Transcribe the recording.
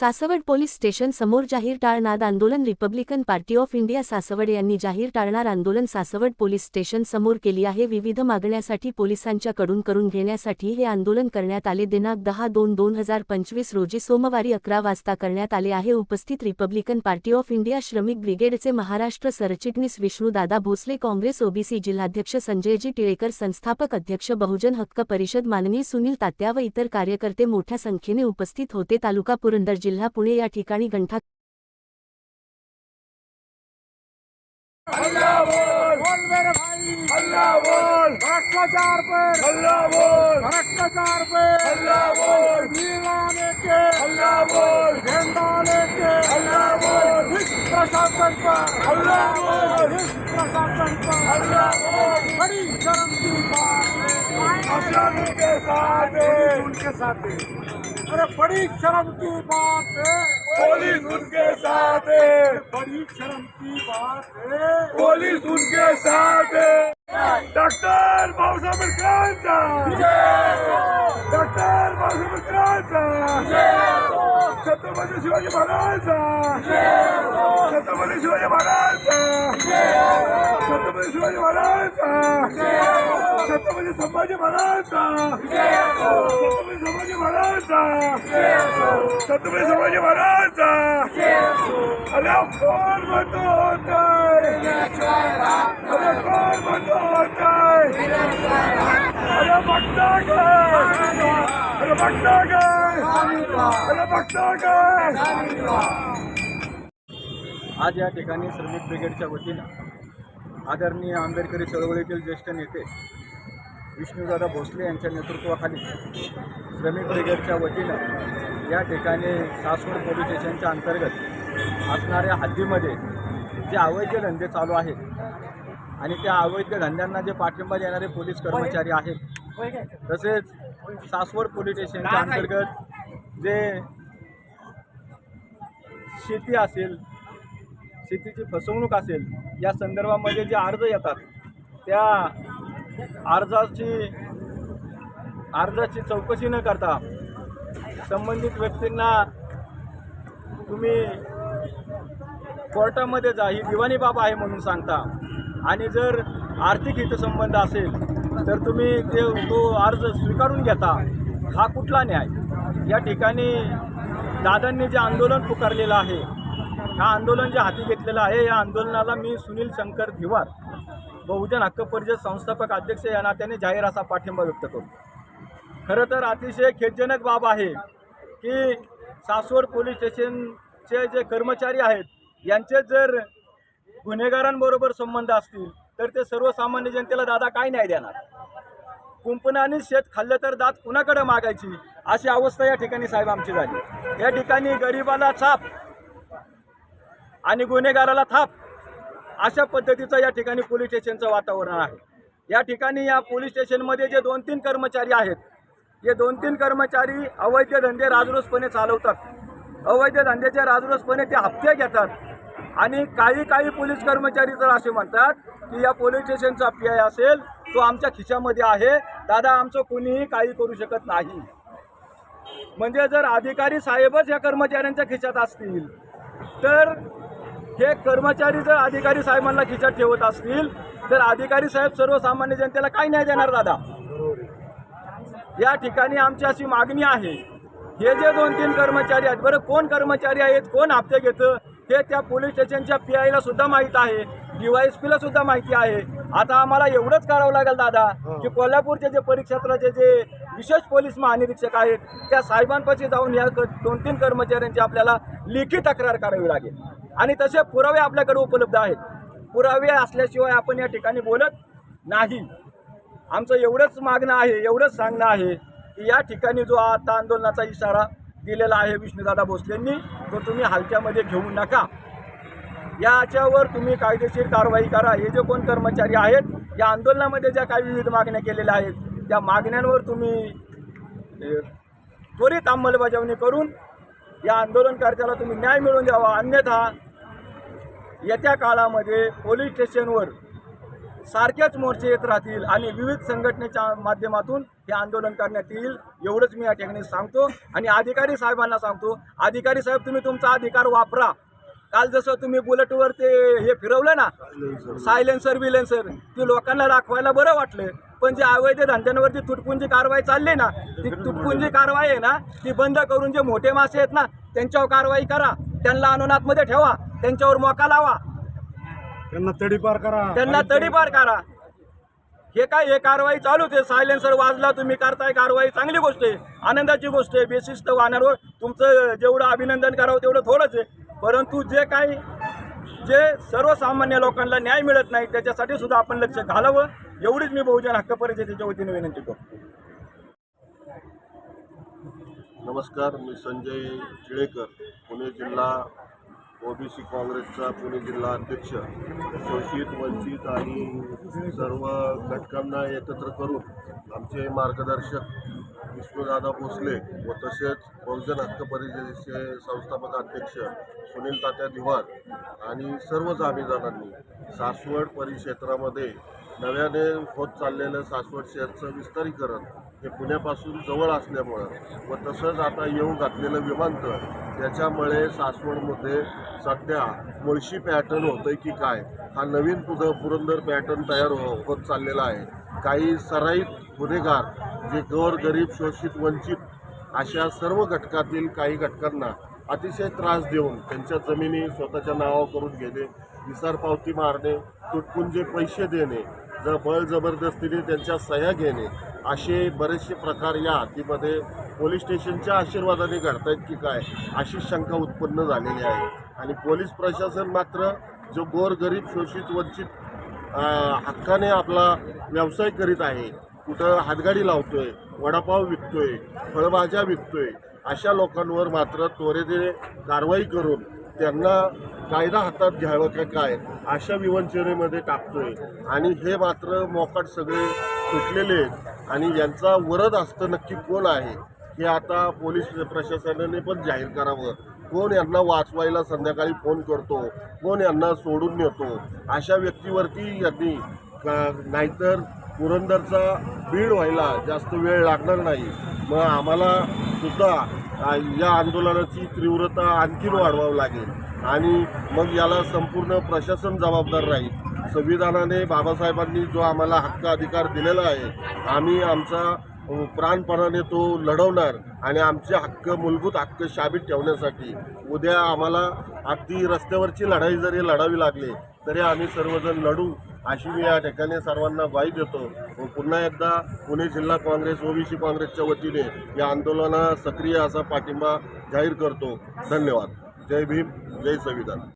Saswad police station समोर जाहीर टाळणार आंदोलन Republican Party of India Saswad यांनी जाहीर टाळणार आंदोलन सासवड पोलीस स्टेशन समोर केली आहे. विविध मागण्यासाठी पोलिसांच्याकडून करून घेण्यासाठी हे आंदोलन करण्यात आले. दिनांक दहा दोन दोन हजार पंचवीस रोजी सोमवारी अकरा वाजता करण्यात आले आहे. उपस्थित रिपब्लिकन पार्टी ऑफ इंडिया श्रमिक ब्रिगेडचे महाराष्ट्र सरचिटणीस विष्णूदादा भोसले काँग्रेस ओबीसी जिल्हाध्यक्ष संजयजी टिळेकर संस्थापक अध्यक्ष बहुजन हक्क परिषद माननीय सुनील तात्या व इतर कार्यकर्ते मोठ्या संख्येने उपस्थित होते. तालुका पुरंदर जिल्हा पुणे या ठिकाणी गंठा हल्ला बोल प्रशासन पर हल्ला बोल है के साथ उनके साथ अरे बड़ी शर्म की बात है। पुलिस उनके साथ है। बड़ी शर्म की बात है। पुलिस उनके साथ है। डॉक्टर बाबासाहेब आंबेडकरांचा डॉक्टर बाबासाहेब आंबेडकरांचा छत्रपती शिवाजी महाराजांचा छत्रपती शिवाजी महाराजांचा छत्रपती शिवाजी महाराजांचा छत्रपती संभाजी महाराजांचा छत्रपती संभाजी महाराजांचा छत्रपती संभाजी महाराजांचा अरे कोण म्हणतो होतंय? अरे कोण म्हणतो होतंय? अरे बघता काय अरे बघता काय अरे बघता काय आज या ठिकाणी श्रमिक ब्रिगेडच्या वतीनं आदरणीय आंबेडकरी चळवळीतील ज्येष्ठ नेते विष्णुदादा भोसले यांच्या नेतृत्वाखाली श्रमिक ब्रिगेडच्या वतीनं या ठिकाणी सासवड पोलीस स्टेशनच्या अंतर्गत असणाऱ्या हद्दीमध्ये जे अवैध धंदे चालू आहेत आणि त्या अवैध धंद्यांना जे पाठिंबा देणारे पोलीस कर्मचारी आहेत तसेच सासवड पोलीस स्टेशनच्या अंतर्गत जे शेती असेल शेतीची फसवणूक असेल या संदर्भामध्ये जे अर्ज येतात त्या अर्जाची अर्जाची चौकशी न करता संबंधित व्यक्तींना तुम्ही कोर्टामध्ये जा ही दिवाणी बाब आहे म्हणून सांगता. आणि जर आर्थिक हितसंबंध असेल तर तुम्ही ते तो अर्ज स्वीकारून घेता. हा कुठला न्याय? या ठिकाणी दादांनी जे आंदोलन पुकारलेलं आहे हा आंदोलन जे हाती घेतलेलं आहे या आंदोलनाला मी सुनील शंकर धिवार बहुजन हक्क परिषद संस्थापक अध्यक्ष या नात्याने जाहीर असा पाठिंबा व्यक्त करतो खरं तर अतिशय खेदजनक बाब आहे की सासवड पोलीस स्टेशनचे जे कर्मचारी आहेत यांचे जर गुन्हेगारांबरोबर संबंध असतील तर ते सर्वसामान्य जनतेला दादा काय न्याय देणार? कुंपणाने शेत खाल्लं तर दात कुणाकडे मागायची? अशी अवस्था या ठिकाणी साहेब आमची झाली. या ठिकाणी गरिबाला छाप आणि गुन्हेगाराला थाप. अशा पद्धतीचं या ठिकाणी पोलीस स्टेशनचं वातावरण आहे. या ठिकाणी या पोलीस स्टेशनमध्ये जे दोन तीन कर्मचारी आहेत हे दोन तीन कर्मचारी अवैध धंदे राजरोसपणे चालवतात. अवैध धंद्याच्या राजरोसपणे ते हप्ते घेतात. आणि काही काही पोलीस कर्मचारी तर असे म्हणतात की या पोलीस स्टेशनचा पी आय असेल तो आमच्या खिशामध्ये आहे. दादा आमचं कोणीही काही करू शकत नाही. म्हणजे जर अधिकारी साहेबच या कर्मचाऱ्यांच्या खिशात असतील तर हे कर्मचारी जर अधिकारी साहेबांना खिशात ठेवत असतील तर अधिकारी साहेब सर्वसामान्य जनतेला काय न्याय देणार दादा? या ठिकाणी आमची अशी मागणी आहे हे जे दोन तीन कर्मचारी आहेत बरं कोण कर्मचारी आहेत कोण हप्ते घेतं हे त्या पोलीस स्टेशनच्या पी आयला सुद्धा माहीत आहे डीवायएसपीला सुद्धा माहिती आहे. आता आम्हाला एवढंच करावं लागेल दादा की कोल्हापूरचे जे परिक्षेत्राचे जे विशेष पोलीस महानिरीक्षक आहेत त्या साहेबांपाशी जाऊन या दोन तीन कर्मचाऱ्यांची आपल्याला लेखी तक्रार करावी लागेल. आणि तसे पुरावे आपल्याकडे उपलब्ध आहेत. पुरावे असल्याशिवाय आपण या ठिकाणी बोलत नाही. आमचं एवढंच मागणं आहे एवढंच सांगणं आहे की या ठिकाणी जो आता आंदोलनाचा इशारा दिलेला आहे विष्णुदादा भोसलेंनी तो तुम्ही हलक्यामध्ये घेऊ नका. याच्यावर तुम्ही कायदेशीर कारवाई करा. हे जे कोण कर्मचारी आहेत या आंदोलनामध्ये ज्या काही विविध मागण्या केलेल्या आहेत त्या मागण्यांवर तुम्ही त्वरित अंमलबजावणी करून या आंदोलनकर्त्याला तुम्ही न्याय मिळवून द्यावा. अन्यथा येत्या काळामध्ये पोलीस स्टेशनवर सारख्याच मोर्चे येत राहतील आणि विविध संघटनेच्या माध्यमातून हे आंदोलन करण्यात येईल एवढंच मी या ठिकाणी सांगतो. आणि अधिकारी साहेबांना सांगतो अधिकारी साहेब तुम्ही तुमचा अधिकार वापरा. काल जसं तुम्ही बुलेटवर ते हे फिरवलं ना सायलेन्सर विलेन्सर ती लोकांना दाखवायला बरं वाटलं. पण जे अवैध धंद्यांवरती तुटपुंजी कारवाई चालली ना ती तुटपुंजी कारवाई आहे ना ती बंद करून जे मोठे मासे आहेत ना त्यांच्यावर कारवाई करा. त्यांना अनुनातमध्ये ठेवा त्यांच्यावर मोका लावा. त्यांना तडीपार करा. त्यांना तडीपार करा. हे काय हे कारवाई चालूच आहे? सायलेन्सर वाजला तुम्ही करताय कारवाई? चांगली गोष्ट आहे. आनंदाची गोष्ट आहे. बेशिस्त वाहनांवर तुमचं जेवढं अभिनंदन करावं तेवढं थोडंच आहे. परंतु जे काही जे सर्वसामान्य लोकांना न्याय मिळत नाही त्याच्यासाठी सुद्धा आपण लक्ष घालावं. एवढीच मी बहुजन हक्क परिषदेच्या वतीने विनंती करतो. नमस्कार मी संजय टिळेकर पुणे जिल्हा ओबीसी काँग्रेसचा पुणे जिल्हा अध्यक्ष. शोषित वंचित आणि सर्व घटकांना एकत्र करून आमचे मार्गदर्शक विष्णुदादा भोसले व तसेच बहुजन हक्क परिषदेचे संस्थापक अध्यक्ष सुनील तात्या दिवार आणि सर्व जामीदारांनी सासवड परिक्षेत्रामध्ये नव्याने होत चाललेलं सासवड शहरचं विस्तारीकरण हे पुण्यापासून जवळ असल्यामुळं व तसंच आता येऊ घातलेलं विमानतळ त्याच्यामुळे सासवडमध्ये सध्या मुळशी पॅटर्न होतंय की काय? हा नवीन पुद पुरंदर पॅटर्न तयार हो होत चाललेला आहे. काही सराईत गुन्हेगार जे गोर गरीब शोषित वंचित अशा सर्व घटकातील काही घटकांना अतिशय त्रास देऊन त्यांच्या जमिनी स्वतःच्या नावावर करून घेणे विसार पावती मारणे तुटपुंजे पैसे देणे ज बळ जबरदस्तीने त्यांच्या सह्या घेणे असे बरेचसे प्रकार या हद्दीमध्ये पोलीस स्टेशनच्या आशीर्वादाने घडतायत की काय अशी शंका उत्पन्न झालेली आहे. आणि पोलीस प्रशासन मात्र जो गोरगरीब शोषित वंचित हक्काने आपला व्यवसाय करीत आहे कुठं हातगाडी लावतोय वडापाव विकतोय फळभाज्या विकतोय अशा लोकांवर मात्र त्वरेने कारवाई करून त्यांना कायदा हातात घ्यावं का काय अशा विवंचनेमध्ये टाकतोय. आणि हे मात्र मोकाट सगळे सुटलेले आहेत. आणि यांचा वरद असतं नक्की कोण आहे हे आता पोलीस प्रशासनाने पण जाहीर करावं. कोण यांना वाचवायला संध्याकाळी फोन करतो कोण यांना सोडून नेतो अशा व्यक्तीवरती यांनी का- नाहीतर पुरंदरचा बीड व्हायला जास्त वेळ लागणार नाही. मग आम्हाला सुद्धा या आंदोलनाची तीव्रता आणखीन वाढवावं लागेल. आणि मग याला संपूर्ण प्रशासन जबाबदार राहील. संविधानाने बाबासाहेबांनी जो आम्हाला हक्क अधिकार दिलेला आहे आम्ही आमचा प्राणपणाने तो लढवणार आणि आमचे हक्क मूलभूत हक्क शाबीत ठेवण्यासाठी उद्या आम्हाला अगदी रस्त्यावरची लढाई जरी लढावी लागली तरी आम्ही सर्वजण लढू अशी मी या ठिकाणी सर्वांना ग्वाही देतो. व पुन्हा एकदा पुणे जिल्हा काँग्रेस ओबीसी काँग्रेसच्या वतीने या आंदोलनाला सक्रिय असा पाठिंबा जाहीर करतो. धन्यवाद. जय भीम. जय संविधान.